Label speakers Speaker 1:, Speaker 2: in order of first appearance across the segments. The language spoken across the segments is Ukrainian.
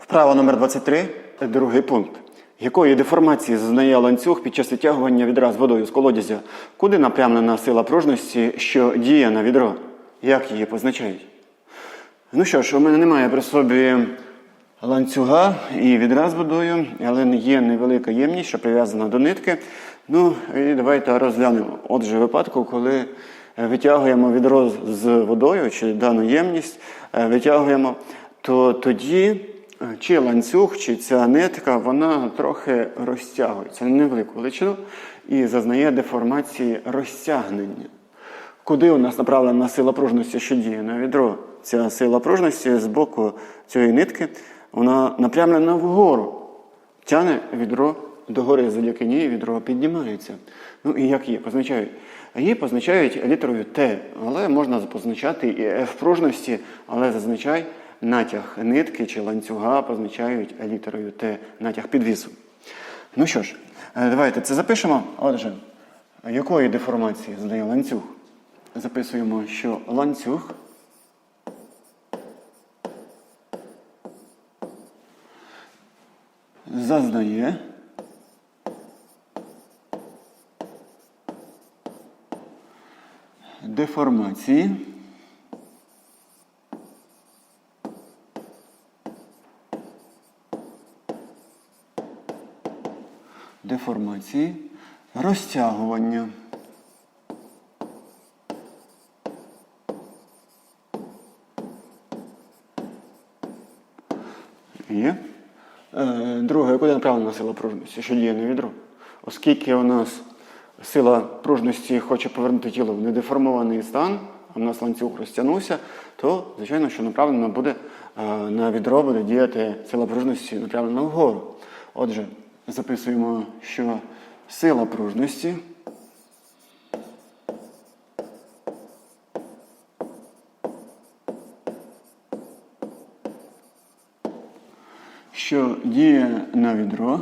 Speaker 1: Вправа номер 23, другий пункт. Якої деформації зазнає ланцюг під час витягування відра з водою з колодязя? Куди напрямлена сила пружності, що діє на відро? Як її позначають? Ну що ж, у мене немає при собі ланцюга і відра з водою, але є невелика ємність, що прив'язана до нитки. Ну і давайте розглянемо. Отже, випадку, коли е, витягуємо відро з водою, чи дану ємність е, витягуємо, то тоді чи ланцюг, чи ця нитка, вона трохи розтягується на невелику величину і зазнає деформації розтягнення. Куди у нас направлена сила пружності, що діє на відро? Ця сила пружності з боку цієї нитки, вона напрямлена вгору. Тяне відро догори, завдяки ній відро піднімається. Ну і як її позначають? Її позначають літерою Т, але можна позначати і F пружності, але зазвичай натяг нитки чи ланцюга позначають літерою Т, натяг підвісу. Ну що ж, е, давайте це запишемо. Отже, якої деформації задає ланцюг? Записуємо, що ланцюг зазнає деформації деформації розтягування. Є. Е, Друге, куди направлена сила пружності, що діє на відро? Оскільки у нас сила пружності хоче повернути тіло в недеформований стан, а в нас ланцюг розтягнувся, то, звичайно, що направлена буде е, на відро, буде діяти сила пружності направлена вгору. Отже, записуємо, що сила пружності що діє на відро.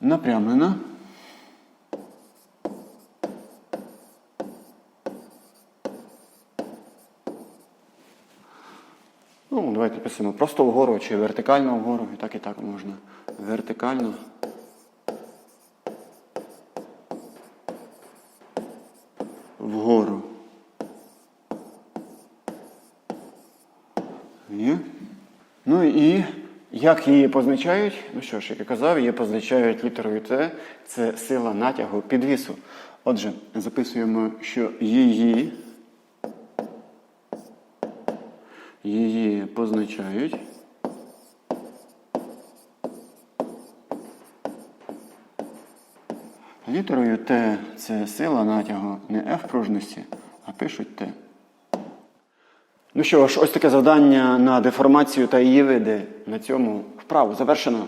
Speaker 1: Напрямлена. Ну, давайте писемо просто вгору чи вертикально вгору, і так і так можна. Вертикально. вгору. Є. Ну і як її позначають? Ну що ж, як я казав, її позначають літерою Т. Це сила натягу підвісу. Отже, записуємо, що її, її позначають. Літерою Т це сила натягу не F пружності, а пишуть Т. Ну що ж, ось таке завдання на деформацію та її види. На цьому вправу завершено.